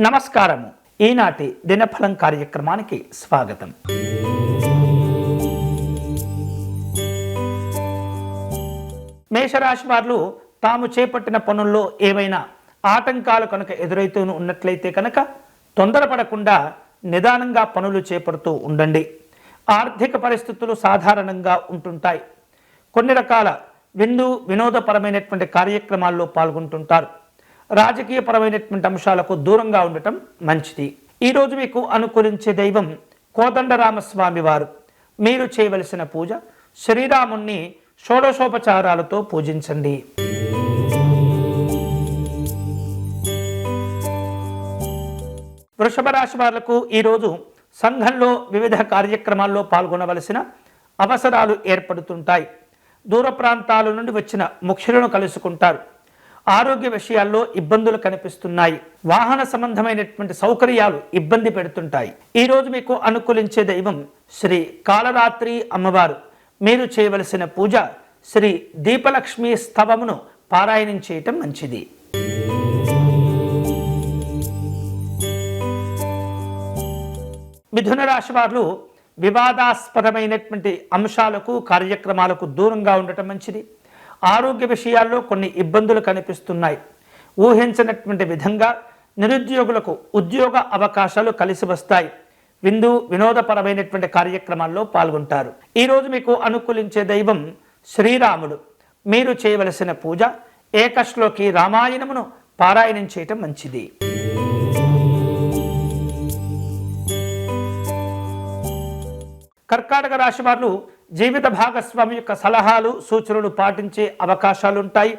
నమస్కారము. ఈనాటి దినఫలం కార్యక్రమానికి స్వాగతం. మేషరాశి వారు తాము చేపట్టిన పనుల్లో ఏవైనా ఆటంకాలు కనుక ఎదురైతూ ఉన్నట్లయితే కనుక తొందరపడకుండా నిదానంగా పనులు చేపడుతూ ఉండండి. ఆర్థిక పరిస్థితులు సాధారణంగా ఉంటుంటాయి. కొన్ని రకాల విందు వినోదపరమైనటువంటి కార్యక్రమాల్లో పాల్గొంటుంటారు. రాజకీయపరమైనటువంటి అంశాలకు దూరంగా ఉండటం మంచిది. ఈరోజు మీకు అనుకూలించే దైవం కోదండరామస్వామి వారు మీరు చేయవలసిన పూజ శ్రీరాముణ్ణి షోడశోపచారాలతో పూజించండి. వృషభ రాశి వాళ్ళకు ఈరోజు సంఘంలో వివిధ కార్యక్రమాల్లో పాల్గొనవలసిన అవసరాలు ఏర్పడుతుంటాయి. దూర ప్రాంతాల నుండి వచ్చిన ముఖ్యులను కలుసుకుంటారు. ఆరోగ్య విషయాల్లో ఇబ్బందులు కనిపిస్తున్నాయి. వాహన సంబంధమైనటువంటి సౌకర్యాలు ఇబ్బంది పెడుతుంటాయి. ఈ రోజు మీకు అనుకూలించే దైవం శ్రీ కాలరాత్రి అమ్మవారు. మీరు చేయవలసిన పూజ శ్రీ దీపలక్ష్మి స్తవమును పారాయణం చేయటం మంచిది. మిథున రాశి వారు వివాదాస్పదమైనటువంటి అంశాలకు కార్యక్రమాలకు దూరంగా ఉండటం మంచిది. ఆరోగ్య విషయాల్లో కొన్ని ఇబ్బందులు కనిపిస్తున్నాయి. ఊహించినటువంటి విధంగా నిరుద్యోగులకు ఉద్యోగ అవకాశాలు కలిసి వస్తాయి. విందు వినోదపరమైనటువంటి కార్యక్రమాల్లో పాల్గొంటారు. ఈరోజు మీకు అనుకూలించే దైవం శ్రీరాముడు. మీరు చేయవలసిన పూజ ఏకశ్లోకి రామాయణమును పారాయణం చేయటం మంచిది. కర్కాటక రాశి వారు జీవిత భాగస్వామి యొక్క సలహాలు సూచనలు పాటించే అవకాశాలు ఉంటాయి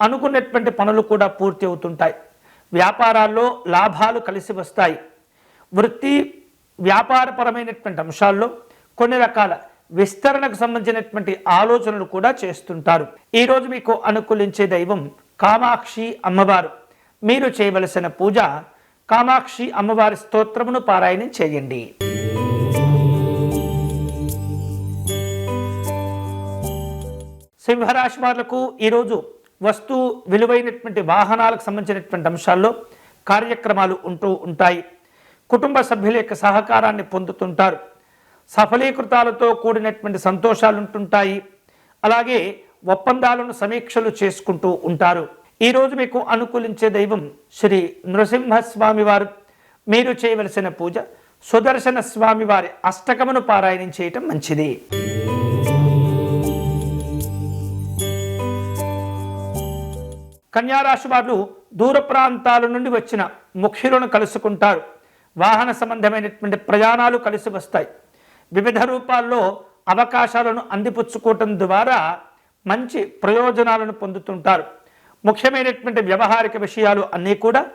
అనుకున్నటువంటి పనులు కూడా పూర్తి అవుతుంటాయి. వ్యాపారాల్లో లాభాలు కలిసి వస్తాయి. వృత్తి వ్యాపారపరమైనటువంటి అంశాల్లో కొన్ని రకాల విస్తరణకు సంబంధించినటువంటి ఆలోచనలు కూడా చేస్తుంటారు. ఈరోజు మీకు అనుకూలించే దైవం కామాక్షి అమ్మవారు. మీరు చేయవలసిన పూజ కామాక్షి అమ్మవారి స్తోత్రమును పారాయణం చేయండి. సింహరాశి వాళ్ళకు ఈరోజు వస్తు విలువైనటువంటి వాహనాలకు సంబంధించినటువంటి అంశాల్లో కార్యక్రమాలు ఉంటూ ఉంటాయి. కుటుంబ సభ్యుల యొక్క సహకారాన్ని పొందుతుంటారు. సఫలీకృతాలతో కూడినటువంటి సంతోషాలు ఉంటుంటాయి. అలాగే ఒప్పందాలను సమీక్షలు చేసుకుంటూ ఉంటారు. ఈరోజు మీకు అనుకూలించే దైవం శ్రీ నృసింహస్వామి వారు. మీరు చేయవలసిన పూజ సుదర్శన స్వామి వారి అష్టకమును పారాయణం చేయటం మంచిది. కన్యారాశి వారు దూర ప్రాంతాల నుండి వచ్చిన ముఖ్యులను కలుసుకుంటారు. వాహన సంబంధమైనటువంటి ప్రయాణాలు కలిసి వస్తాయి. వివిధ రూపాల్లో అవకాశాలను అందిపుచ్చుకోవటం ద్వారా మంచి ప్రయోజనాలను పొందుతుంటారు. ముఖ్యమైనటువంటి వ్యవహారిక విషయాలు అన్నీ కూడా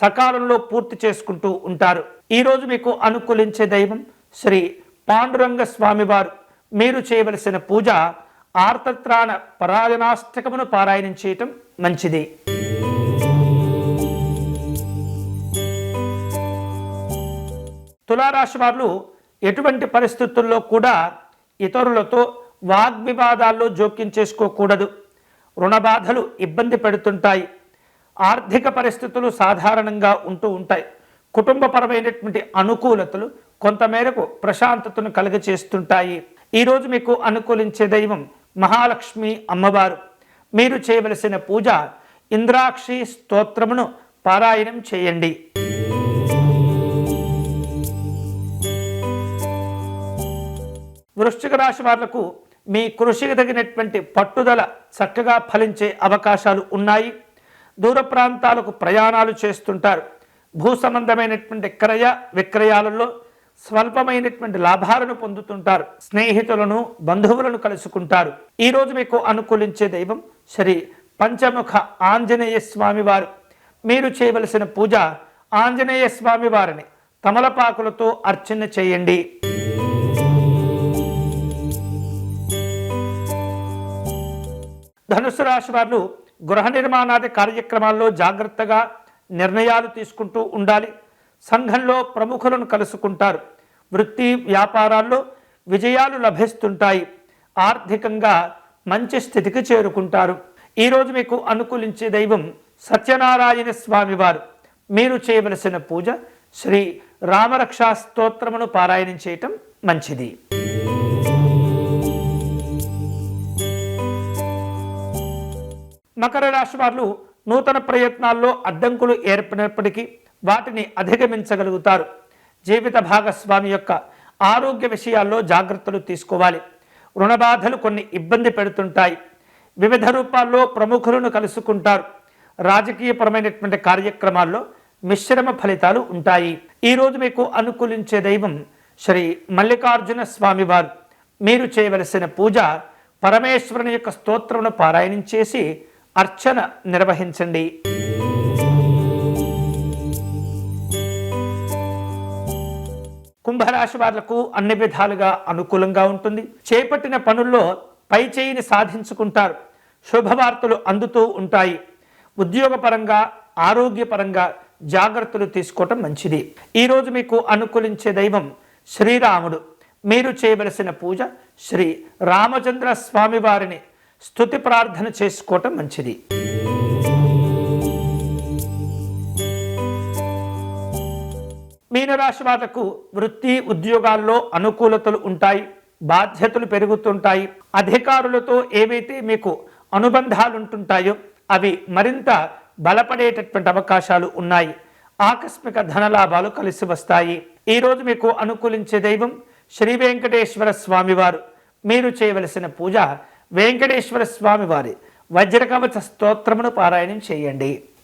సకాలంలో పూర్తి చేసుకుంటూ ఉంటారు. ఈరోజు మీకు అనుకూలించే దైవం శ్రీ పాండురంగ స్వామివారు. మీరు చేయవలసిన పూజ ఆర్తత్రాణ పరాయణాష్టకమును పారాయణం చేయటం మంచిది. తులారాశి వారు ఎటువంటి పరిస్థితుల్లో కూడా ఇతరులతో వాగ్వివాదాల్లో జోక్యం చేసుకోకూడదు. రుణ బాధలు ఇబ్బంది పెడుతుంటాయి. ఆర్థిక పరిస్థితులు సాధారణంగా ఉంటూ ఉంటాయి. కుటుంబపరమైనటువంటి అనుకూలతలు కొంతమేరకు ప్రశాంతతను కలుగచేస్తుంటాయి. ఈరోజు మీకు అనుకూలించే దైవం మహాలక్ష్మి అమ్మవారు. మీరు చేయవలసిన పూజ ఇంద్రాక్షి స్తోత్రమును పారాయణం చేయండి. వృశ్చిక రాశి వాళ్ళకు మీ కృషికి తగినటువంటి పట్టుదల చక్కగా ఫలించే అవకాశాలు ఉన్నాయి. దూర ప్రాంతాలకు ప్రయాణాలు చేస్తుంటారు. భూ సంబంధమైనటువంటి క్రయ విక్రయాలలో స్వల్పమైనటువంటి లాభాలను పొందుతుంటారు స్నేహితులను బంధువులను కలుసుకుంటారు. ఈరోజు మీకు అనుకూలించే దైవం శ్రీ పంచముఖ ఆంజనేయ స్వామివారు. మీరు చేయవలసిన పూజ ఆంజనేయ స్వామి వారిని తమలపాకులతో అర్చన చేయండి. ధనుసు రాశి వారు గృహ నిర్మాణాది కార్యక్రమాల్లో జాగ్రత్తగా నిర్ణయాలు తీసుకుంటూ ఉండాలి. సంఘంలో ప్రముఖులను కలుసుకుంటారు. వృత్తి వ్యాపారాల్లో విజయాలు లభిస్తుంటాయి. ఆర్థికంగా మంచి స్థితికి చేరుకుంటారు. ఈరోజు మీకు అనుకూలించే దైవం సత్యనారాయణ స్వామి వారు మీరు చేయవలసిన పూజ శ్రీ రామరక్షా స్తోత్రమును పారాయణం చేయటం మంచిది. మకర రాశి వారు నూతన ప్రయత్నాల్లో అడ్డంకులు ఏర్పడినప్పటికీ వాటిని అధిగమించగలుగుతారు. జీవిత భాగస్వామి యొక్క ఆరోగ్య విషయాల్లో జాగ్రత్తలు తీసుకోవాలి. రుణబాధలు కొన్ని ఇబ్బంది పెడుతుంటాయి. వివిధ రూపాల్లో ప్రముఖులను కలుసుకుంటారు. రాజకీయపరమైనటువంటి కార్యక్రమాల్లో మిశ్రమ ఫలితాలు ఉంటాయి. ఈరోజు మీకు అనుకూలించే దైవం శ్రీ మల్లికార్జున స్వామివారు. మీరు చేయవలసిన పూజ పరమేశ్వరుని యొక్క స్తోత్రమును పారాయణం చేసి అర్చన నిర్వహించండి. కుంభరాశి వాళ్ళకు అన్ని విధాలుగా అనుకూలంగా ఉంటుంది. చేపట్టిన పనుల్లో పై చేయిని సాధించుకుంటారు. శుభవార్తలు అందుతూ ఉంటాయి. ఉద్యోగపరంగా ఆరోగ్యపరంగా జాగ్రత్తలు తీసుకోవటం మంచిది. ఈరోజు మీకు అనుకూలించే దైవం శ్రీరాముడు. మీరు చేయవలసిన పూజ శ్రీ రామచంద్ర స్వామివారిని స్థుతి ప్రార్థన చేసుకోవటం మంచిది. మీనరాశి వాళ్ళకు వృత్తి ఉద్యోగాల్లో అనుకూలతలు ఉంటాయి బాధ్యతలు పెరుగుతుంటాయి అధికారులతో ఏవైతే మీకు అనుబంధాలు ఉంటుంటాయో అవి మరింత బలపడేటటువంటి అవకాశాలు ఉన్నాయి. ఆకస్మిక ధనలాభాలు కలిసి వస్తాయి. ఈరోజు మీకు అనుకూలించే దైవం శ్రీ వెంకటేశ్వర స్వామివారు. మీరు చేయవలసిన పూజ వెంకటేశ్వర స్వామివారి. వజ్రకవచ స్తోత్రమును పారాయణం చేయండి.